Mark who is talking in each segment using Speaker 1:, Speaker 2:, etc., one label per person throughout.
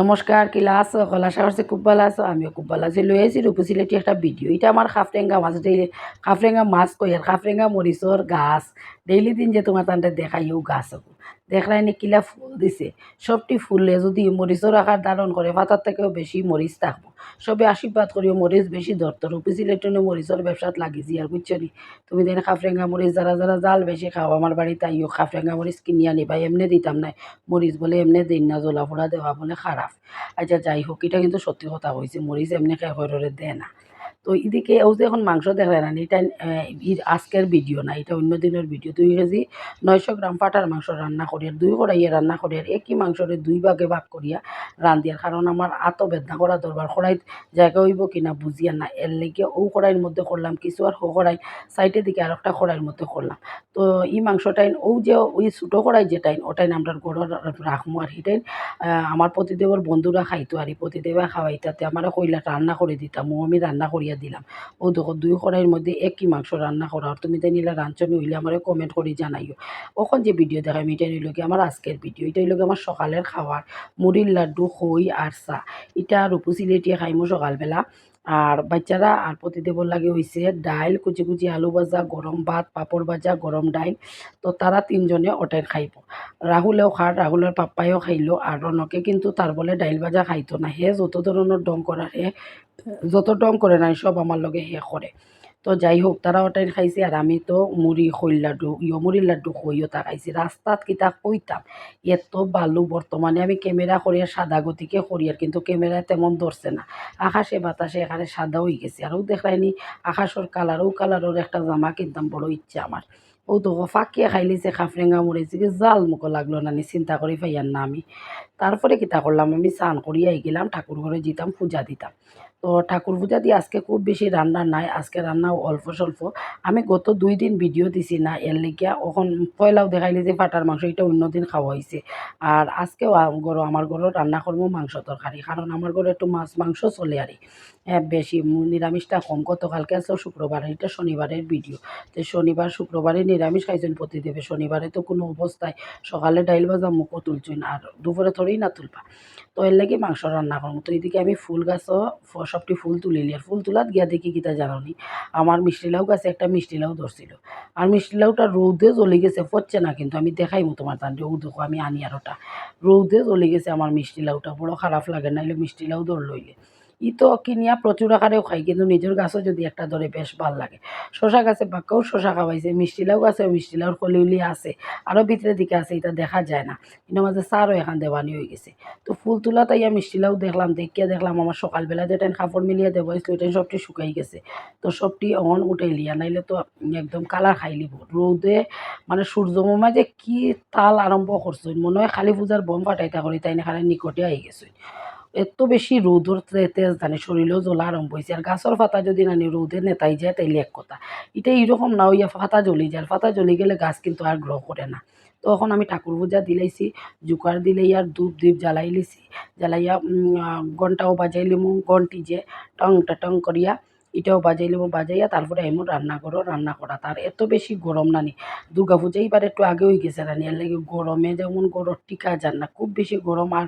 Speaker 1: নমস্কার কিলা আছো? কলা সাগরছে খুব ভালো আছো, আমিও খুব ভালো আছি। লই আছি রূপু সিলেটি একটা ভিডিও এটা আমার খাফরেঙ্গা মাছ ডেইলি খাফরেঙ্গা মাছ কই আর খাফরেঙ্গা মরিচর গাছ। ডেইলি দিন যে তোমার তান্তে দেখাইও গাছ দেখলাই কিলা ফুল দিছে। সবটি ফুলে যদি মরিচর আকার ধারণ করে, পাতার থেকেও বেশি মরিচ থাকব। সবে আশীর্বাদ করিও মরিচ বেশি ধরতো রূপু সিলেটনে মরিচর ব্যবসাত লাগিছি আর বুঝছ নি? তুমি দেন খাফরেঙ্গা মরিচ, যারা যারা জাল বেশি খাও, আমার বাড়িতে আইও খাফরেঙ্গা মরিচ কিনি আনিবা এমনি দিতাম নাই। মরিচ বলে এমনি দিন না, জ্বলা পোড়া দেওয়া বলে খারাপ। আচ্ছা যাই হোক, এটা কিন্তু সত্যি কথা কইছে, মরিচ এমনি খাই হরে দেয় না। তো এদিকে ও যে এখন মাংস দেখলে না এটা আজকের ভিডিও না এটা অন্য দিনের ভিডিও। দুই কেজি নয়শো গ্রাম পাটার মাংস রান্না করি আর দুই কড়াইয়ে রান্না করি আর একই মাংসরে দুই ভাগে ভাগ করিয়া রান্ধিয়ার কারণ আমার আত বেদনা করা দরবার কড়াইত জায়গা হইব কিনা বুঝিয়া না এর লেগে ও কড়াইয়ের মধ্যে করলাম কিছু আর হো কড়াই সাইডের দিকে আর একটা কড়াইয়ের মধ্যে করলাম তো এই মাংসটাইন ও যে ওই ছোটো কড়াই যেটাইন ওটাইন আমরা গড় রাখব আর সেটাইন আহ, আমার প্রতিদেবর বন্ধুরা খাইতো আর এই প্রতিদেবা খাওয়াইতাতে আমার কইলা রান্না করে দিতাম ও আমি রান্না করিয়া দিলাম। ও দেখো দুই কড়াইয়ের মধ্যে একই মাংস রান্না করা। তুমি তাই নিলে রাঞ্চনি হইলে আমার কমেন্ট করে জানাইও। ওখন যে ভিডিও দেখাই এটা নিল কি আমার আজকের ভিডিও এটা হইল কি আমার সকালের খাবার মুড়ির লাড্ডু, খই আর চা। এটা রূপু সিলেটিয়ে খাইমো সকালবেলা। আর বাচ্চারা আর প্রতিদেবর লাগে হয়েছে ডাইল, কুচি কুচি আলু ভাজা, গরম ভাত, পাপড় ভাজা, গরম ডাইল। তো তারা তিনজনে ওটাই খাইব। রাহুলেও খার রাহুলের পাপ্পাইও খাইলো। আর রনকে কিন্তু তার বলে ডাইল ভাজা খাইতো না। হে যত ধরনের ডং করার, হে যত ডং করে নাই সব আমার লগে হে করে তো যাই হোক তারা ওটাই খাইছে আর আমি তো মুড়ি খৈল লাড্ডু ইয় মুড়ির লাড্ডু খইও তা খাইছি। রাস্তাত কিতা কইতাম এত বালু বর্তমানে আমি ক্যামেরা করি আর সাদা গতিকে করি আর কিন্তু ক্যামেরায় তেমন ধরছে না। আকাশে বাতাসে এখানে সাদা হয়ে গেছে আর ও দেখায়নি আকাশের কালার ও কালারের একটা জামা কিনতাম, বড় ইচ্ছা আমার ও তো ফাঁকিয়ে খাইলিছে খাফরেঙ্গা মরেছে কি জাল মুখো লাগল না নি, চিন্তা করি ফাইয়ার না আমি। তারপরে কিতা করলাম আমি স্নান করিয়া গেলাম ঠাকুর ঘরে যেতাম, পূজা দিতাম। তো ঠাকুর পূজা দিয়ে আজকে খুব বেশি রান্না নাই, আজকে রান্না অল্প স্বল্প। আমি গত দুই দিন ভিডিও দিছি না, এর লেগিয়া ওখন পয়লাও দেখাইলি যে ফাটার মাংস এটা অন্য দিন খাওয়া হয়েছে আর আজকেও গরো, আমার ঘরও রান্না করব মাংস তরকারি, কারণ আমার ঘরে একটু মাছ মাংস চলে আরই হ্যাঁ বেশি নিরামিষটা কম। গতকালকে আছে শুক্রবার, এটা শনিবারের ভিডিও তো শনিবার, শুক্রবারে নিরামিষ খাইছেন প্রতিদেবে শনিবারে তো কোনো অবস্থায় সকালে ডাইল ভাজা, মুখও তুলছেন আর দুপুরে থরেই না তুলবা। তো এর লাগে মাংস রান্না করব তো এদিকে আমি ফুল গাছও সবটি ফুল তুলিলি আর ফুল তুলাত গিয়া দেখি কিতা জানি আমার মিষ্টি লাউ গাছে একটা মিষ্টি লাউ ধরছিল। আর মিষ্টি লাউটা রৌদে জ্বলে গেছে, পচছে না কিন্তু আমি দেখাইমু তোমার তান ও দেখো, আমি আনি আর ওটা। রৌদে জ্বলে গেছে আমার মিষ্টি লাউটা। বড় খারাপ লাগে, নাইলে মিষ্টি লাউ ধর লইলে ই কিনিয়া প্রচুর আকারেও খাই কিন্তু নিজের গাছও যদি একটা ধরে বেশ ভালো লাগে। শশা গাছে বাক্কাও শশা খাওয়াইছে, মিষ্টি লাউ গাছেও মিষ্টি লাউর কলিউলি আছে আরও ভিতরের দিকে আছে, এটা দেখা যায় না। কিন্তু মাঝে সারও এখান দেওয়ানি হয়ে গেছে। তো ফুল তোলা তাইয়া মিষ্টি লাউ দেখলাম, দেখিয়া দেখলাম আমার সকালবেলা যেটা কাপড় মিলিয়ে দেবো ওইটা সবটি শুকাই গেছে। তো সবটি অন উঠাই লিয়া, নাইলে তো একদম কালার খাই লিব। রোদে মানে সূর্যমা যে কি তাল আরম্ভ করছ, মনে হয় খালি পূজার বম ফাটাইতা করি, তাই না খালি নিকটে আই গেছে এত বেশি রোদর তেজ জানি শরীরেও জ্বলা আরম্ভ হয়েছে আর গাছের ফাতা যদি নানি রোদে নেতাই যায়, তাইলে এক কথা। এটা এইরকম না হইয়া ফাতা জ্বলি যায়। ফাতা জ্বলি গেলে গাছ কিন্তু আর গ্রহ করে না। তখন আমি ঠাকুর পূজা দিলাইছি, জুকার দিলেই, আর ধূপ দ্বীপ জ্বালাই লিছি। জ্বালাইয়া ঘন্টাও বাজাই লিমু ঘন্টি যে টং টং করিয়া এটাও বাজাই লিমু বাজাইয়া তারপরে এমন রান্না করো, রান্না করা। তার এত বেশি গরম নানি। দুর্গা পূজা এবার একটু আগে হয়ে গেছে রানি এর লাগে গরমে যেমন গরম টিকা যান না, খুব বেশি গরম আর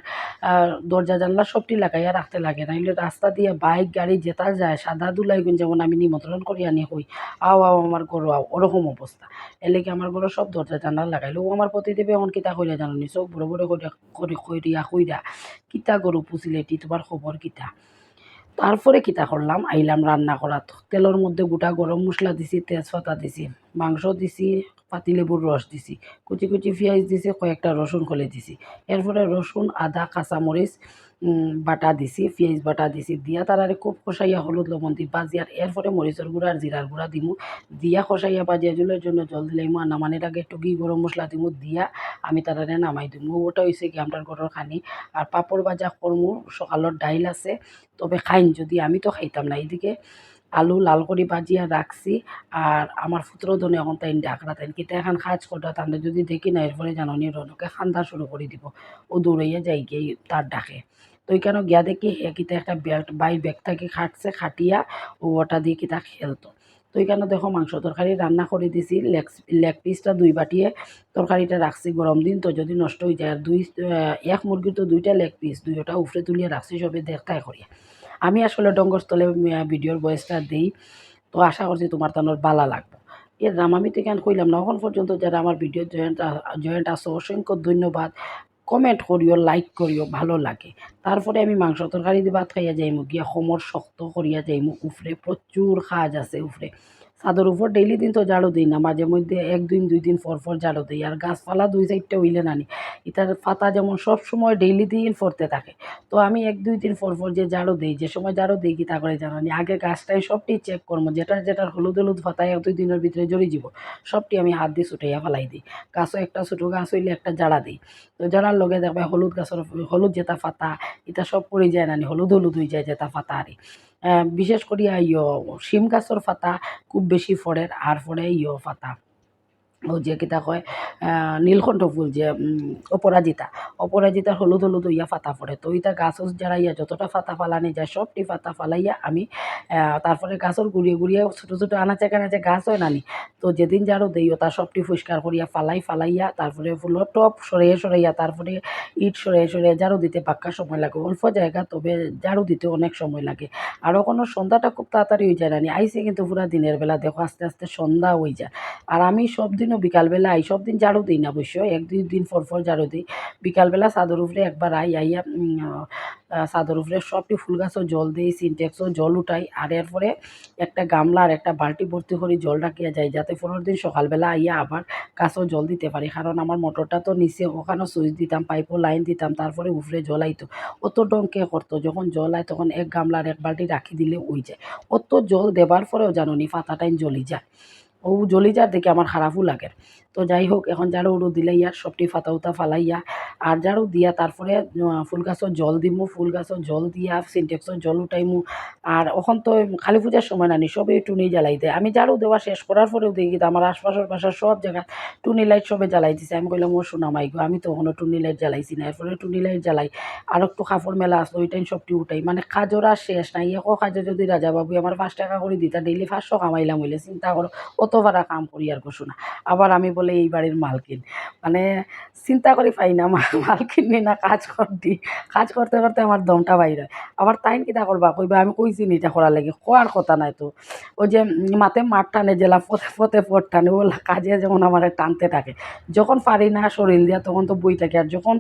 Speaker 1: আর দরজা, জানলা সবটি লাগাইয়া রাখতে লাগে। না নাইলে রাস্তা দিয়ে বাইক, গাড়ি যেতা যায়, সাদা দুলাইগুন যেমন আমি নিমন্ত্রণ করি আনি হই। আও আও, আমার গরু, আও, ওরকম অবস্থা। এলেকে আমার গরু সব দরজা, জানলা লাগাইলো। ও আমার প্রতিদেবে এখন কিতা কইরা জানো নি? চোখ বড় বড় করে কইরিয়া কইরা, কিতা গরু পুষিলেটি তোমার খবর কিতা? তারপরে কিতা করলাম? আইলাম, রান্না করা। তেলের মধ্যে গোটা গরম মশলা দিছি, তেজপাতা দিছি, মাংস দিছি। পাতিলেবুর রস দিছি কুচি কুচি পেঁয়াজ দিছি, কয়েকটা রসুন খলে দিছি। এরপরে রসুন আদা কাঁচামরিচ বাটা দিছি, পেঁয়াজ বাটা দিছি। দিয়া তারারে খুব কষাইয়া হলুদ লবণ দি বাজি আর এরপরে মরিচের গুঁড়া আর জিরার গুঁড়া দিমু। দিয়া কষাইয়া বাজিয়া জলের জন্য জল দিলাইমু আর নামানির আগে একটু ঘি গরম মশলা দিমু। দিয়া আমি তারারে নামাই দিমু। ওটা হয়েছে কি আমার ঘরের খানি। আর পাপড় ভাজা করমু সকালের ডাইল আছে, তবে খাইন। যদি আমি তো খাইতাম না, এইদিকে আলু লাল করে বাজিয়া রাখছি। আর আমার ফুত্র ধনে এখন তাই ডাকরা তাই কিতা এখন খাজ কটা তাহলে যদি দেখি না, এরপরে জাননি রনকে খান্দা শুরু করে দিব। ও দৌড়াইয়া যাই গিয়ে তার ডাকে। তো কেন গিয়া দেখি হে কিতা একটা ব্যাগ, বাই ব্যাগ থেকে খাটছে, খাটিয়া ও ওটা দিয়ে কিতা খেলতো। তো এখানে দেখো, মাংস তরকারি রান্না করে দিছি, লেগ লেগ পিসটা দুই বাটিয়ে তরকারিটা রাখছি গরম দিন। তো যদি নষ্ট হয়ে যায়, আর দুই এক মুরগির তো দুইটা লেগ পিস দুইটা উফরে তুলিয়ে রাখছি, সবে দেখাই করিয়া। আমি আসলে ডঙ্গরস্থলে ভিডিওর বয়সটা দিই। তো আশা করছি তোমার তানোর বালা লাগবে। এর নাম আমি তো এখানে কইলাম না, এখন পর্যন্ত যারা আমার ভিডিও জয়েন্ট জয়েন্ট আছে, অসংখ্য ধন্যবাদ। কমেন্ট করিও লাইক করিও, ভালো লাগে। তারপরে আমি মাংস তরকারি দিয়ে ভাত খাইয়া যাইমু, গিয়া সমর শক্ত করিয়া যাইমু, উফরে প্রচুর সাজ আছে, উফরে। ছাদের উপর ডেইলি দিন তো ঝাড়ু দিই না, মাঝে মধ্যে একদিন দুই দিন পর পর ঝাড়ু দিই। আর গাছপালা দুই সাইডটা হইলে নানি এটার পাতা যেমন সব সময় ডেইলি দিন পড়তে থাকে। তো আমি এক, দুই দিন পর পর যে ঝাড়ু দিই, যে সময় ঝাড়ু দিই কি তা করে জানানি আগে গাছটাই সবটি চেক করব, যেটার যেটার হলুদ হলুদ পাতায় এক, দুই দিনের ভিতরে জড়ি যাব সবটি আমি হাত দিয়ে ছুটাইয়া ফেলাই দিই। গাছও একটা ছোটো গাছ হইলে একটা জাড়া দিই। তো জাড়ার লগে দেখবে হলুদ গাছের, হলুদ যেটা পাতা, এটা সব পড়ে যায় নানি হলুদ হলুদ হয়ে যায় যেটা পাতা আরে বিশেষ করিয়া ইয় শিম গাছর পাতা খুব বেশি ফরে আর ফরে ইয় পাতা। ও যে কিতা কয় নীলকণ্ঠ ফুল যে অপরাজিতা অপরাজিতা হলুদ হলুদ হইয়া ফাতা পড়ে তো ওইটা গাছ জারাইয়া যতটা ফাতা ফালানি যায়, সবটি ফাতা ফালাইয়া আমি তারপরে গাছের গুড়িয়ে গুড়িয়ে ছোটো ছোটো আনাচে কানাচে গাছ হয় নানি তো যেদিন জারো দেই ওটা সবটি পরিষ্কার করিয়া ফালাই ফালাইয়া তারপরে ফুলের টপ সরাইয়া সরাইয়া তারপরে ইট সরাইয়া সরাইয়া ঝাড়ু দিতে পাক্কা সময় লাগে, অল্প জায়গা তবে ঝাড়ু দিতে অনেক সময় লাগে। আরও কোনো সন্ধ্যাটা খুব তাড়াতাড়ি হয়ে যায় নানি আইসে কিন্তু পুরা দিনের বেলা, দেখো আস্তে আস্তে সন্ধ্যা হয়ে যায়। আর আমি সব দিনও বিকালবেলা আই, সব দিন ঝাড়ু দিই না অবশ্য, এক দুই দিন পর পর ঝাড়ু দিই। বিকালবেলা চাদর উপরে একবার আই, আইয়া চাদর উপরে সবটি ফুল গাছও জল দিই সিনটেক্সও জল উঠাই, আর এরপরে একটা গামলা আর একটা বালতি ভর্তি করে জল রাখিয়া যায় যাতে পনেরো দিন সকালবেলা আইয়া আবার গাছও জল দিতে পারি। কারণ আমার মোটরটা তো নিচে ওখানেও সুইচ দিতাম, পাইপও লাইন দিতাম, তারপরে উপরে জল আইতো। অত ডঙ্কে করতো, যখন জল আয় তখন এক গামলা আর এক বালটি রাখি দিলে ওই যায়। অত জল দেবার পরেও জানো নি পাতাটাইন জ্বলি যায়। ও জ্বলি যার দেখে আমার খারাপও লাগে। তো যাই হোক এখন ঝাড়ু উড়ু দিলে ইয়ার সবটি ফাতা উতা ফালাইয়া, আর ঝাড়ু দিয়া তারপরে ফুল গাছও জল দিমু, ফুল গাছও জল দিয়া সিনটেক্সও জল উঠাইমু, আর এখন তো কালী পূজার সময় নানি, সবে টুনি জ্বালাই দেয়। আমি ঝাড়ু দেওয়া শেষ করার পরেও দেখি আমার আশপাশের বাসার সব জায়গায় টুনি লাইট সবে জ্বালাই দিছে। আমি কইলাম, ও শোনা মাই গো, আমি তো ওখানে টুনি লাইট জ্বালাইছি না। এরপরে টুনি লাইট জ্বালাই, আর একটু কাপড় মেলা আসলো ওই টাইম সবটি উঠাই। মানে কাজর শেষ নাই, একো কাজে যদি রাজা বাবু আমার পাঁচ টাকা করে দিতা ডেইলি পাঁচশো কামাইলাম হইলে, চিন্তা করো অত ভাড়া কাম করি আর কিছু না। আবার আমি বলে এই বাড়ির মালকিন। মানে চিন্তা করি পাই না মালকিন নি না কাজ করতি। কাজ করতে করতে আমার দমটা বাইর হয়। আবার তাইন কিতা করবা? কইবা, আমি কইছি নি এটা করার লাগে। কোয়ার কথা নাই তো। ওই যে মাতে মাঠ টানে, জেলা পথে পথে পথ টানে, ও কাজে যেমন আমার টানতে থাকে। যখন পারি না শরীর দিয়া, তখন তো বই থাকে। আর যখন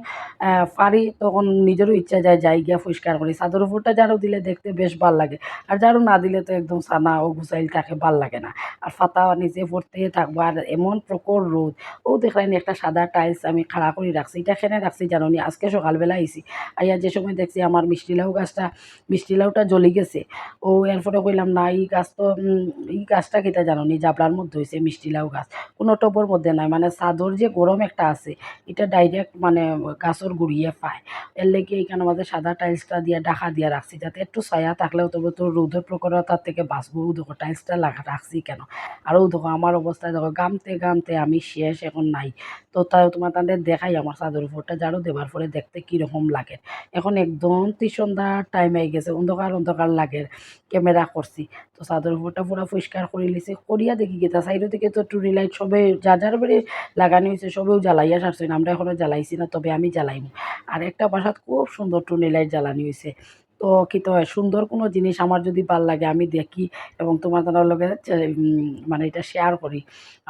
Speaker 1: পারি, তখন নিজেরও ইচ্ছা যায়, যাই গিয়া পরিষ্কার করি। চাদর উপরটা ঝাড়ু দিলে দেখতে বেশ ভালো লাগে। আর ঝাড়ু না দিলে তো একদম সানা ও গুছাইল থাকে, ভালো লাগে না। আর ফাতা নিচে পড়তে থাকব। আর এমন প্রকর রোদ ও দেখলেন একটা সাদা টাইলস আমি খাড়া করে রাখছি এটা খেনে রাখছি জানো নি আজকে সকালবেলা আইছি আইয়া যে সময় দেখছি আমার মিষ্টি লাউ গাছটা মিষ্টি লাউটা জ্বলি গেছে। ও এরপরে কইলাম না এই গাছ তো এই গাছটা কেটা জানো নি জাবলার মধ্যে হয়েছে মিষ্টি লাউ গাছ। কোনো টবর মধ্যে নাই মানে চাদর যে গরম একটা আছে, এটা ডাইরেক্ট মানে গাছর গুড়িয়ে পায়। এর লেগে এইখানে আমাদের সাদা টাইলসটা দিয়ে ঢাকা দিয়ে রাখছি যাতে একটু ছায়া থাকলেও তবে তো রোদের প্রখরতার থেকে বাঁচবো। দেখো টাইলসটা লাগা রাখছি কেন? আর ও দেখো আমার অবস্থায় দেখো গামতে গামতে আমি শেষ এখন নাই। তো তাও তোমার তাদের দেখাই আমার চাদর উপরটা ঝাড়ু দেবার পরে দেখতে কীরকম লাগে। এখন একদম সন্ধ্যার টাইম হয়ে গেছে অন্ধকার অন্ধকার লাগে ক্যামেরা করছি তো চাদর উপরটা পুরো পরিষ্কার করে লিছি করিয়া দেখি গেতা সাইডের দিকে তো টুরি লাইট সবে যা যার বাড়ি লাগানো হয়েছে সবেও জ্বালাইয়া সারছি আমরা এখনও জ্বালাইছি না, তবে আমি জ্বালাইমু। আর একটা বাসাত খুব সুন্দর টুনি লাইট জ্বালানি হয়েছে তো কি তো হয়, সুন্দর কোনো জিনিস আমার যদি ভালো লাগে আমি দেখি এবং তোমার তার লগে মানে এটা শেয়ার করি,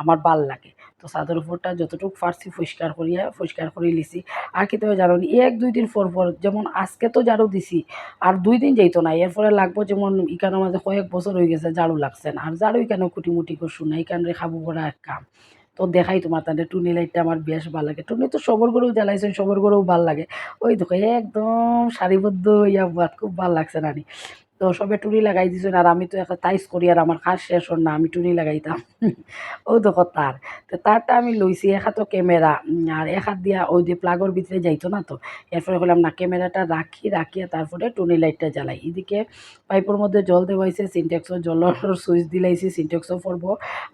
Speaker 1: আমার ভালো লাগে। তো চাদর উপরটা যতটুকু পারছি পরিষ্কার করিয়া পরিষ্কার করে লিছি আর কি তবে জানো, এক, দুই দিন পর পর, যেমন আজকে তো ঝাড়ু দিছি, আর দুই দিন যাইতো না, এরপরে লাগবো যেমন ইকানোর মাঝে কয়েক বছর হয়ে গেছে ঝাড়ু লাগছে না। আর ঝাড়ু ইকানো কুটিমুটি করছু না? ইকানরে খাব করা এক কাম। তো দেখাই তোমার তাদের টুনি লাইটটা আমার বেশ ভালো লাগে। টুনি তো সবর করেও জ্বালাইছেন, সবর করেও ভালো লাগে। ওই দেখো, একদম সারিবদ্ধ ইয়া বাদ খুব ভালো লাগছে নানি। তো সবে টুনি লাগাই দিছেন, আর আমি তো একটা তাইস করি, আর আমার কাজ শেষ হন না, আমি টুনি লাগাইতাম। ও দেখো তার। তো তারটা আমি লইছি এক হাতো ক্যামেরা আর এক হাত দিয়া ওই যে প্লাগর ভিতরে যাইতো না তো এরপরে বললাম না, ক্যামেরাটা রাখি, রাখিয়া তারপরে টুনি লাইটটা জ্বালাই। এদিকে পাইপের মধ্যে জল দেওয়াইছে সিনটেক্সও জলের সুইচ দিলাইছি সিনটেক্সও পড়ব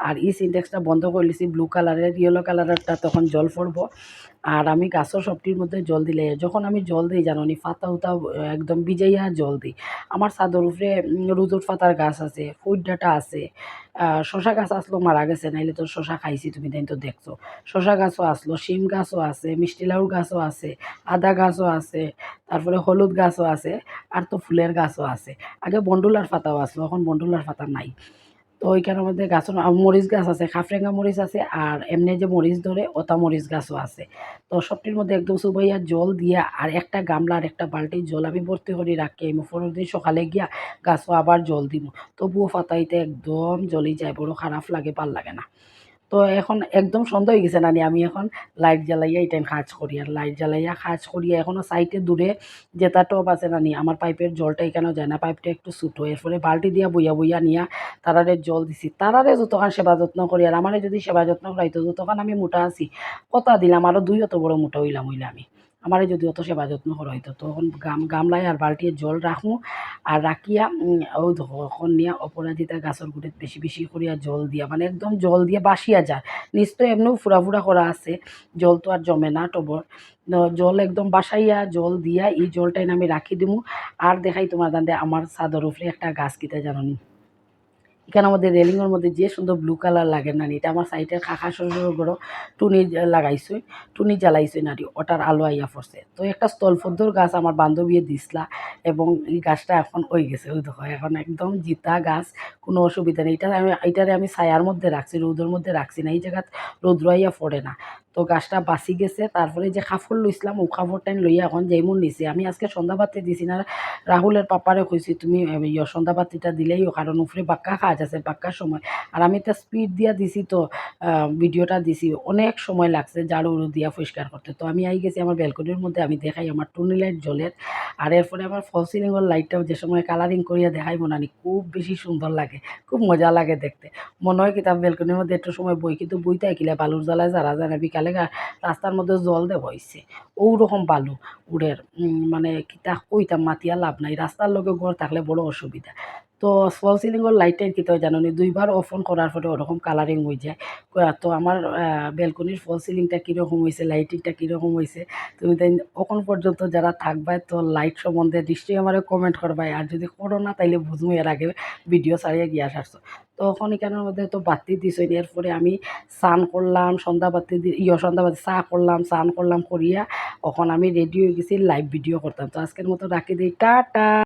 Speaker 1: আর ই সিনটেক্সটা বন্ধ করে লিছি ব্লু কালারের ইয়েলো কালারেরটা তখন জল পড়ব আর আমি গাছও সবটির মধ্যে জল দিলে যখন আমি জল দিই জানো পাতা উতা একদম ভিজাইয়া জল দিই। আমার ছাদর উপরে উম, রুজুর পাতার গাছ আছে ফুট ডাটা আছে শশা গাছ আসলো মারা গেছে নাইলে তো শশা খাইছি তুমি তাই তো দেখছ। শশা গাছও আসলো শিম গাছও আছে মিষ্টি লাউর গাছও আছে আদা গাছও আছে তারপরে হলুদ গাছও আছে আর তো ফুলের গাছও আছে। আগে বন্ডুলার পাতাও আসলো এখন বন্ডুলার পাতা নাই। তো ওইখানের মধ্যে গাছ মরিচ গাছ আছে, খাফরেঙ্গা মরিচ আছে আর এমনি যে মরিচ ধরে ওটা মরিচ গাছও আছে। তো সবটির মধ্যে একদম সুবাইয়া জল দিয়া আর একটা গামলা আর একটা বালতি জল আমি ভর্তি করি রাখি। আমি পরের দিন সকালে গিয়া গাছও আবার জল দিব তবুও ফাতাইতে একদম জলই যায়, বড় খারাপ লাগে, ভালো লাগে না। তো এখন একদম সন্ধ্যা হয়ে গেছে নানি, আমি এখন লাইট জ্বালাইয়া এই টাইম কাজ করি। আর লাইট জ্বালাইয়া কাজ করিয়া এখনও সাইটে দূরে যেটা টপ আছে নানি, আমার পাইপের জলটা এখানেও যায় না পাইপটা একটু ছুটো। এরপরে বালটি দিয়া বইয়া বইয়া নিয়া তারারে জল দিছি। তারারে যতক্ষণ সেবা যত্ন করি, আর আমারে যদি সেবা যত্ন করাইতো যতক্ষণ আমি মোটা আছি, কথা দিলাম আরও দুই অত বড় মোটা হইলাম হইলে আমি। আমারে যদি অত সেবা যত্ন করা হইতো তখন গাম গামলায় আর বালতিয়ে জল রাখুঁ আর রাখিয়া ওই তখন নিয়া অপরাজিতা গাছের গুড়িত বেশি বেশি করিয়া জল দিয়া মানে একদম জল দিয়া বাসিয়া যায় নিচ তো এমনিও ফুরা ফুরা করা আছে জল তো আর জমে না টবর জল একদম বাসাইয়া জল দিয়া, এই জলটাই আমি রাখি দিমু। আর দেখাই তোমার দান্দে আমার চাদর উপরে একটা গাছ কিতা জানো নি এখানে আমাদের রেলিংয়ের মধ্যে যে সুন্দর ব্লু কালার লাগে না এটা আমার সাইডের কাকা শ্বশুর বড় টুনি লাগাইছে, টুনি জ্বালাইছে নারী ওটার আলো আইয়া পড়ছে। তো একটা স্থলপদ্মর গাছ আমার বান্ধবীয়ে দিসলা এবং এই গাছটা এখন ওই গেছে, ওই দেখো, এখন একদম জিতা গাছ, কোনো অসুবিধা নেই। এটা আমি, এটারে আমি ছায়ার মধ্যে রাখছি রোদের মধ্যে রাখছি না, এই জায়গাত রোদ আইয়া পড়ে না। তো গাছটা বাঁচি গেছে। তারপরে যে কাপড় লইছিলাম ও কাপড়টাই লইয়া এখন যেমন নিছি। আমি আজকে সন্ধ্যাবাতি দিছি না রাহুলের পাপারে কইছি তুমি সন্ধ্যাবাতিটা দিলেই কারণ উপরে বাক্কা কাজ আছে বাক্কার সময়। আর আমি তো স্পিড দিয়া দিছি তো ভিডিওটা দিছি। অনেক সময় লাগছে ঝাড়ু দিয়া পরিষ্কার করতে তো আমি আই গেছি আমার ব্যালকনির মধ্যে, আমি দেখাই আমার টুনি লাইট জলের আর এরপরে আমার ফল সিলিংয়ের লাইটটাও যে সময় কালারিং করিয়া দেখাই মনানি খুব বেশি সুন্দর লাগে, খুব মজা লাগে দেখতে। মনে হয় কিতাব ব্যালকনির মধ্যে একটু সময় বই কিন্তু বইতে কিলে বালুর জ্বালায় যারা যায় না বিকালে গা- রাস্তার মধ্যে জল দেব হয়েছে ওরকম বালু, উড়ের মানে কিতা কইতাম, মাতিয়া লাভ নাই। রাস্তার লগে ঘর থাকলে বড় অসুবিধা। তো ফল সিলিংয়ের লাইটের কী জানো নি দুইবার অফন করার পরে ওরকম কালারিং হয়ে যায়। তো আমার ব্যালকনির ফল সিলিংটা কীরকম হয়েছে লাইটিংটা কীরকম হয়েছে তুমি তাই এখন পর্যন্ত যারা থাকবে তো লাইট সম্বন্ধে নিশ্চয়ই আমার কমেন্ট করবাই আর যদি করো না, তাইলে বুঝব এর আগে ভিডিও ছাড়িয়ে গিয়ে তো এখন এখানের মধ্যে তো বাতি দিছই এরপরে আমি স্নান করলাম সন্ধ্যা বাতি ইয় সন্ধ্যা বাতি চা করলাম স্নান করলাম করিয়া এখন আমি রেডি হয়ে গেছি লাইভ ভিডিও করতাম তো আজকের মতো রাখি দিই টাটা